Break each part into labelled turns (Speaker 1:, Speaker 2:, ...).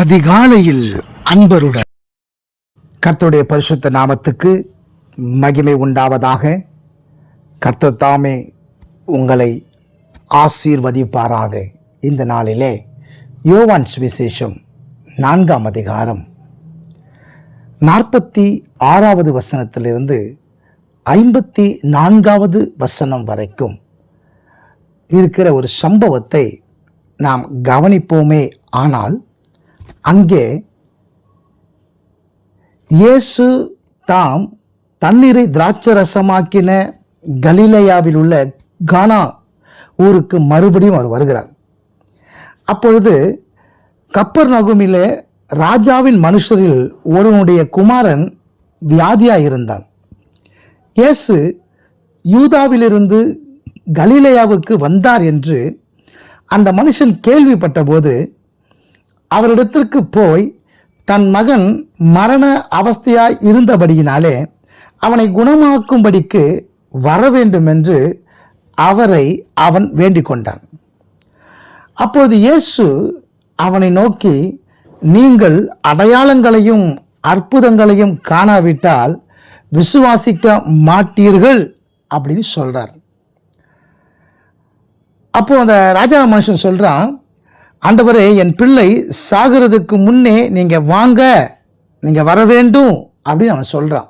Speaker 1: அதிகாலையில் அன்பருடன். கர்த்தருடைய பரிசுத்த நாமத்துக்கு மகிமை உண்டாவதாக. கர்த்தர் தாமே உங்களை ஆசீர்வதிப்பாராக. இந்த நாளிலே யோவான் சுவிசேஷம் நான்காம் அதிகாரம். நாற்பத்தி ஆறாவது வசனத்திலிருந்து ஐம்பத்தி நான்காவது வசனம் வரைக்கும் இருக்கிற ஒரு சம்பவத்தை நாம் கவனிப்போமே ஆனால் அங்கே இயேசு தாம் தண்ணீரை திராட்சரசமாக்கின கலிலையாவில் உள்ள கானா ஊருக்கு மறுபடியும் அவர் வருகிறார். அப்பொழுது கப்பர் நகுமிலே ராஜாவின் மனுஷரில் ஒருவனுடைய குமாரன் வியாதியாக இருந்தான் இயேசு யூதாவிலிருந்து கலிலையாவுக்கு வந்தார் என்று அந்த மனுஷன் கேள்விப்பட்டபோது அவரிடத்திற்கு போய் தன் மகன் மரண அவஸ்தையாய் இருந்தபடியினாலே அவனை குணமாக்கும்படிக்கு வர வேண்டும் என்று அவரை அவன் வேண்டிக் கொண்டான். அப்போது இயேசு அவனை நோக்கி நீங்கள் அடையாளங்களையும் அற்புதங்களையும் காணாவிட்டால் விசுவாசிக்க மாட்டீர்கள் அப்படின்னு சொல்றார். அப்போ அந்த ராஜா மனுஷன் சொல்றான் ஆண்டவரே என் பிள்ளை சாகிறதுக்கு முன்னே நீங்கள் வாங்க நீங்கள் வர வேண்டும் அப்படின்னு அவன் சொல்கிறான்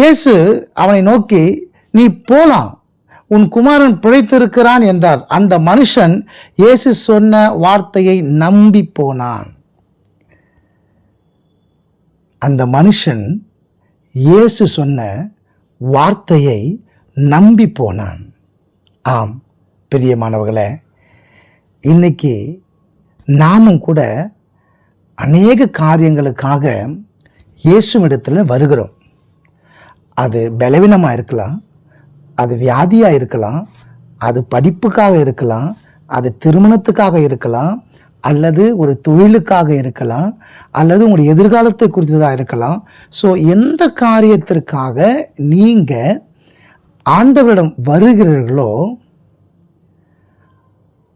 Speaker 1: இயேசு அவனை நோக்கி நீ போலாம் உன் குமாரன் பிழைத்திருக்கிறான் என்றார். அந்த மனுஷன் இயேசு சொன்ன வார்த்தையை நம்பி போனான். அந்த மனுஷன் இயேசு சொன்ன வார்த்தையை நம்பி போனான். ஆம் பிரியமானவர்களே இன்னைக்கு நாமும் கூட அநேக காரியங்களுக்காக இயேசுவிடத்தில் வருகிறோம். அது பலவீனமாக இருக்கலாம் அது வியாதியாக இருக்கலாம் அது படிப்புக்காக இருக்கலாம் அது திருமணத்துக்காக இருக்கலாம் அல்லது ஒரு தொழிலுக்காக இருக்கலாம் அல்லது உங்களுடைய எதிர்காலத்தை குறித்ததாக இருக்கலாம். ஸோ எந்த காரியத்திற்காக நீங்கள் ஆண்டவரிடம் வருகிறீர்களோ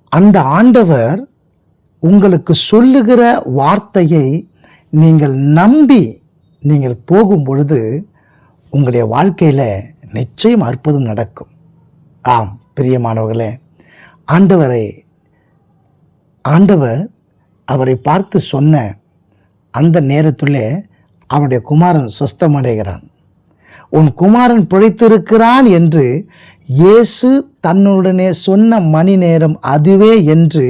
Speaker 1: அந்த ஆண்டவர் உங்களுக்கு சொல்லுகிற வார்த்தையை நீங்கள் நம்பி நீங்கள் போகும் பொழுது உங்களுடைய வாழ்க்கையில் நிச்சயம் அற்புதம் நடக்கும். ஆம் பிரியமானவர்களே ஆண்டவரை ஆண்டவர் அவரை பார்த்து சொன்ன அந்த நேரத்திலே அவனுடைய குமாரன் சொஸ்தமடைகிறான் உன் குமாரன் பிழைத்திருக்கிறான் என்று இயேசு தன்னுடனே சொன்ன மணி நேரம் அதுவே என்று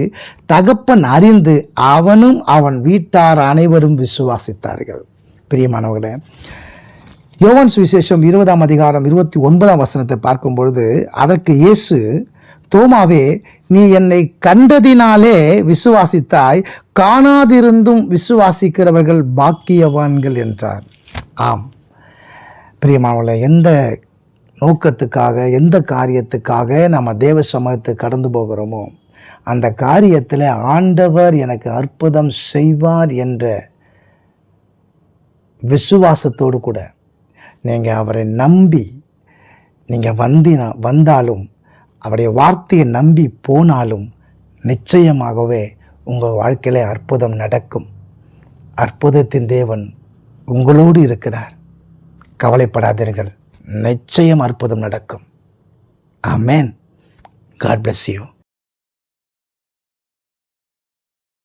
Speaker 1: தகப்பன் அறிந்து அவனும் அவன் வீட்டார் அனைவரும் விசுவாசித்தார்கள். பிரியமானவர்களே யோவன் சுவிசேஷம் இருபதாம் அதிகாரம் இருபத்தி ஒன்பதாம் வசனத்தை பார்க்கும் பொழுது அதற்கு இயேசு தோமாவே நீ என்னை கண்டதினாலே விசுவாசித்தாய் காணாதிருந்தும் விசுவாசிக்கிறவர்கள் பாக்கியவான்கள் என்றார். ஆம். பிரியமானவர்களே எந்த நோக்கத்துக்காக எந்த காரியத்துக்காக நம்ம தேவ சமயத்துக்கு கடந்து போகிறோமோ அந்த காரியத்தில் ஆண்டவர் எனக்கு அற்புதம் செய்வார் என்ற விசுவாசத்தோடு கூட நீங்கள் அவரை நம்பி நீங்கள் வந்தினா வந்தாலும் அவருடைய வார்த்தையை நம்பி போனாலும் நிச்சயமாகவே உங்கள் வாழ்க்கையில் அற்புதம் நடக்கும். அற்புதத்தின் தேவன் உங்களோடு இருக்கிறார். கவலைப்படாதீர்கள். நிச்சயம் அற்புதம் நடக்கும். ஆமேன். God bless you